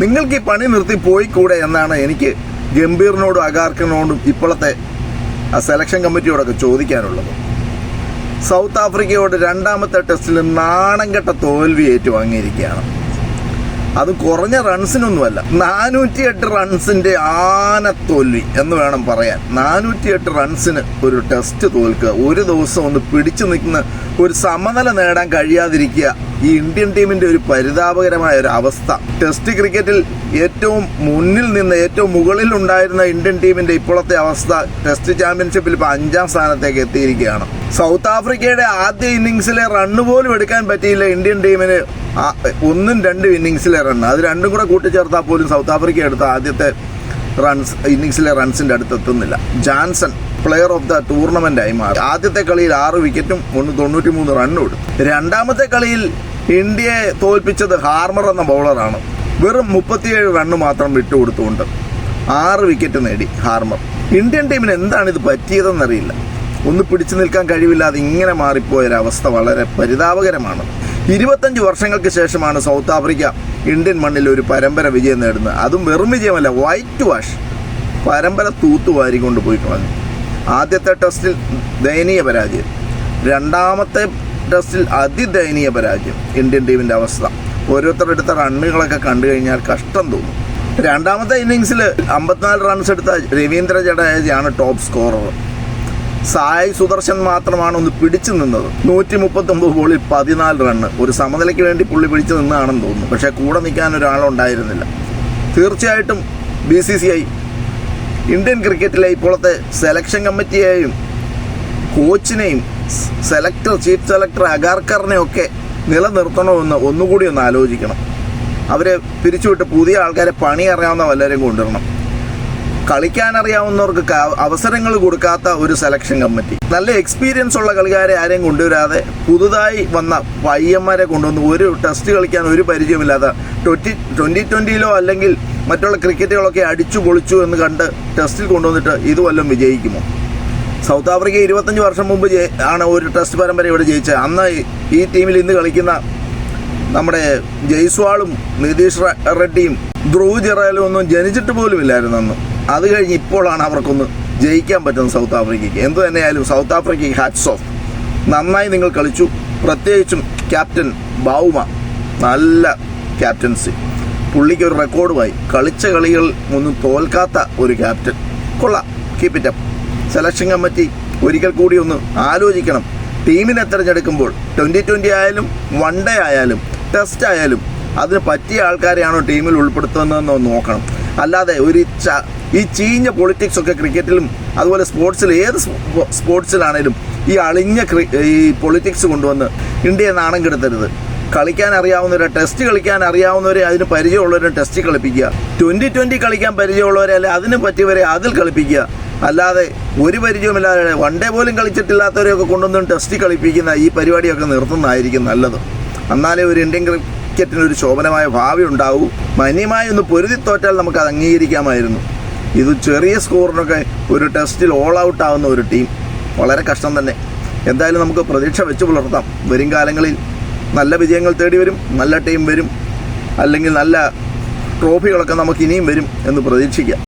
നിങ്ങൾക്ക് ഈ പണി നിർത്തി പോയിക്കൂടെ എന്നാണ് എനിക്ക് ഗംഭീറിനോടും അഗാർക്കനോടും ഇപ്പോഴത്തെ ആ സെലക്ഷൻ കമ്മിറ്റിയോടൊക്കെ ചോദിക്കാനുള്ളത്. സൗത്ത് ആഫ്രിക്കയോട് രണ്ടാമത്തെ ടെസ്റ്റിൽ നാണം കെട്ട തോൽവി ഏറ്റുവാങ്ങിയിരിക്കുകയാണ്. അത് കുറഞ്ഞ റൺസിനൊന്നുമല്ല നാനൂറ്റിയെട്ട് റൺസിന്റെ ആന തോൽവി എന്ന് വേണം പറയാൻ. നാനൂറ്റിയെട്ട് റൺസിന് ഒരു ടെസ്റ്റ് തോൽക്കുക. ഒരു ദിവസം ഒന്ന് പിടിച്ചു നിൽക്കുന്ന ഒരു സമനില നേടാൻ കഴിയാതിരിക്കുക ഈ ഇന്ത്യൻ ടീമിന്റെ ഒരു പരിതാപകരമായ ഒരു അവസ്ഥ. ടെസ്റ്റ് ക്രിക്കറ്റിൽ ഏറ്റവും മുന്നിൽ നിന്ന് ഏറ്റവും മുകളിൽ ഉണ്ടായിരുന്ന ഇന്ത്യൻ ടീമിന്റെ ഇപ്പോഴത്തെ അവസ്ഥ ടെസ്റ്റ് ചാമ്പ്യൻഷിപ്പിൽ ഇപ്പോൾ അഞ്ചാം സ്ഥാനത്തേക്ക് എത്തിയിരിക്കുകയാണ്. സൗത്ത് ആഫ്രിക്കയുടെ ആദ്യ ഇന്നിങ്സിലെ റണ്ണ് പോലും എടുക്കാൻ പറ്റിയില്ല ഇന്ത്യൻ ടീമിന്. ഒന്നും രണ്ട് ഇന്നിങ്സിലെ റണ്ണ് അത് രണ്ടും കൂടെ കൂട്ടിച്ചേർത്താൽ പോലും സൗത്ത് ആഫ്രിക്ക എടുത്ത ആദ്യത്തെ റൺസ് ഇന്നിങ്സിലെ റൺസിന്റെ അടുത്ത് എത്തുന്നില്ല Jansen player of the tournament ആയി മാറി. ആദ്യത്തെ കളിയിൽ ആറ് വിക്കറ്റും ഒന്ന് തൊണ്ണൂറ്റി മൂന്ന് റണ്ണും എടുത്തു. രണ്ടാമത്തെ കളിയിൽ ഇന്ത്യയെ തോൽപ്പിച്ചത് ഹാർമർ എന്ന ബൗളറാണ് വെറും മുപ്പത്തിയേഴ് റണ്ണ് മാത്രം വിട്ടുകൊടുത്തുകൊണ്ട് ആറ് വിക്കറ്റ് നേടി ഹാർമർ ഇന്ത്യൻ ടീമിന് എന്താണ് ഇത് പറ്റിയതെന്നറിയില്ല. ഒന്ന് പിടിച്ചു നിൽക്കാൻ കഴിവില്ലാതെ ഇങ്ങനെ മാറിപ്പോയൊരവസ്ഥ വളരെ പരിതാപകരമാണ്. ഇരുപത്തഞ്ച് വർഷങ്ങൾക്ക് ശേഷമാണ് സൗത്ത് ആഫ്രിക്ക ഇന്ത്യൻ മണ്ണിൽ ഒരു പരമ്പര വിജയം നേടുന്നത്. അതും വെറും വിജയമല്ല വൈറ്റ് വാഷ് പരമ്പര തൂത്തുവാരി കൊണ്ടുപോയി കളഞ്ഞു ആദ്യത്തെ ടെസ്റ്റിൽ ദയനീയ പരാജയം. രണ്ടാമത്തെ ടെസ്റ്റിൽ അതിദയനീയ പരാജയം. ഇന്ത്യൻ ടീമിന്റെ അവസ്ഥ. ഓരോരുത്തരെടുത്ത റണ്ണുകളൊക്കെ കണ്ടു കഴിഞ്ഞാൽ കഷ്ടം തോന്നും. രണ്ടാമത്തെ ഇന്നിങ്സിൽ അമ്പത്തിനാല് റൺസ് എടുത്ത രവീന്ദ്ര ജഡേജയാണ് ടോപ്പ് സ്കോറർ സായ് സുദർശൻ മാത്രമാണ് ഒന്ന് പിടിച്ചു നിന്നത്. നൂറ്റി മുപ്പത്തി ഒമ്പത് ബോളിൽ പതിനാല് റണ്ണ് ഒരു സമനിലയ്ക്ക് വേണ്ടി പുള്ളി പിടിച്ചു നിന്നാണെന്ന് തോന്നുന്നു. പക്ഷേ കൂടെ നിൽക്കാൻ ഒരാളുണ്ടായിരുന്നില്ല. തീർച്ചയായിട്ടും B C C I Indian ക്രിക്കറ്റിലെ ഇപ്പോഴത്തെ സെലക്ഷൻ കമ്മിറ്റിയെയും കോച്ചിനെയും സെലക്ടർ ചീഫ് സെലക്ടർ അഗാർക്കറിനെയൊക്കെ നിലനിർത്തണമെന്ന് ഒന്നുകൂടി ഒന്ന് ആലോചിക്കണം. അവരെ പിരിച്ചുവിട്ട് പുതിയ ആൾക്കാരെ പണി അറിയാവുന്ന വല്ലവരെയും കൊണ്ടുവരണം. കളിക്കാൻ അറിയാവുന്നവർക്ക് അവസരങ്ങൾ കൊടുക്കാത്ത ഒരു സെലക്ഷൻ കമ്മിറ്റി നല്ല എക്സ്പീരിയൻസ് ഉള്ള കളിക്കാരെ ആരെയും കൊണ്ടുവരാതെ പുതുതായി വന്ന പയ്യന്മാരെ കൊണ്ടുവന്ന് ഒരു ടെസ്റ്റ് കളിക്കാൻ ഒരു പരിചയമില്ലാത്ത ട്വന്റി ട്വന്റി ട്വന്റിയിലോ അല്ലെങ്കിൽ മറ്റുള്ള ക്രിക്കറ്റുകളൊക്കെ അടിച്ചു പൊളിച്ചു എന്ന് കണ്ട് ടെസ്റ്റിൽ കൊണ്ടുവന്നിട്ട് ഇത് വല്ലതും വിജയിക്കുമോ? സൗത്ത് ആഫ്രിക്ക ഇരുപത്തഞ്ച് വർഷം മുമ്പ് ആണ് ഒരു ടെസ്റ്റ് പരമ്പര ഇവിടെ ജയിച്ചത്. അന്ന് ഈ ടീമിൽ ഇന്ന് കളിക്കുന്ന നമ്മുടെ ജയ്സ്വാളും നിതീഷ് റെഡ്ഡിയും ധ്രുവ് ജെറാലും ഒന്നും ജനിച്ചിട്ട് പോലും ഇല്ലായിരുന്നു അന്ന്. അത് കഴിഞ്ഞ് ഇപ്പോഴാണ് അവർക്കൊന്ന് ജയിക്കാൻ പറ്റുന്നത് സൗത്ത് ആഫ്രിക്കയ്ക്ക്. എന്തു തന്നെയായാലും സൗത്ത് ആഫ്രിക്കയ്ക്ക് ഹാറ്റ്സ് ഓഫ് നന്നായി നിങ്ങൾ കളിച്ചു. പ്രത്യേകിച്ചും ക്യാപ്റ്റൻ ബൗമ നല്ല ക്യാപ്റ്റൻസി പുള്ളിക്ക് ഒരു റെക്കോർഡുമായി കളിച്ച കളികൾ ഒന്നും തോൽക്കാത്ത ഒരു ക്യാപ്റ്റൻ കൊള്ളാം. Keep it up selection committee ഒരിക്കൽ കൂടി ഒന്ന് ആലോചിക്കണം. ടീമിനെ തിരഞ്ഞെടുക്കുമ്പോൾ ട്വന്റി ട്വന്റി ആയാലും വൺ ഡേ ആയാലും ടെസ്റ്റ് ആയാലും അതിന് പറ്റിയ ആൾക്കാരെയാണോ ടീമിൽ ഉൾപ്പെടുത്തുന്നതെന്ന് നോക്കണം. അല്ലാതെ ഒരു ഈ ചീഞ്ഞ പൊളിറ്റിക്സ് ഒക്കെ ക്രിക്കറ്റിലും അതുപോലെ സ്പോർട്സിൽ ഏത് സ്പോ- സ്പോർട്സിലാണേലും ഈ അളിഞ്ഞ ഈ പൊളിറ്റിക്സ് കൊണ്ടുവന്ന് ഇന്ത്യയെ നാണം കെടുത്തരുത്. കളിക്കാൻ അറിയാവുന്നവരെ ടെസ്റ്റ് കളിക്കാൻ അറിയാവുന്നവരെ അതിന് പരിചയമുള്ളവരെ ടെസ്റ്റ് കളിപ്പിക്കുക. ട്വന്റി ട്വന്റി കളിക്കാൻ പരിചയമുള്ളവരെ അല്ലെ അതിന് പറ്റിയവരെ അതിൽ കളിപ്പിക്കുക. അല്ലാതെ ഒരു പരിചയമില്ലാതെ വൺ ഡേ പോലും കളിച്ചിട്ടില്ലാത്തവരെയൊക്കെ കൊണ്ടുവന്ന് ടെസ്റ്റ് കളിപ്പിക്കുന്ന ഈ പരിപാടിയൊക്കെ നിർത്തുന്നതായിരിക്കും നല്ലത്. എന്നാലേ ഒരു ഇന്ത്യൻ ക്രിക്കറ്റിന് ഒരു ശോഭനമായ ഭാവി ഉണ്ടാവൂ. മാന്യമായി ഒന്ന് പൊരുതി തോറ്റാൽ നമുക്ക് അത് അംഗീകരിക്കാമായിരുന്നു. ഇത് ചെറിയ സ്കോറിനൊക്കെ ഒരു ടെസ്റ്റിൽ ഓൾ ഔട്ട് ആവുന്ന ഒരു ടീം. വളരെ കഷ്ടം തന്നെ. എന്തായാലും നമുക്ക് പ്രതീക്ഷ വെച്ച് പുലർത്താം. വരും കാലങ്ങളിൽ നല്ല വിജയങ്ങൾ തേടി വരും നല്ല ടീം വരും. അല്ലെങ്കിൽ നല്ല ട്രോഫികളൊക്കെ നമുക്ക് ഇനിയും വരും എന്ന് പ്രതീക്ഷിക്കാം.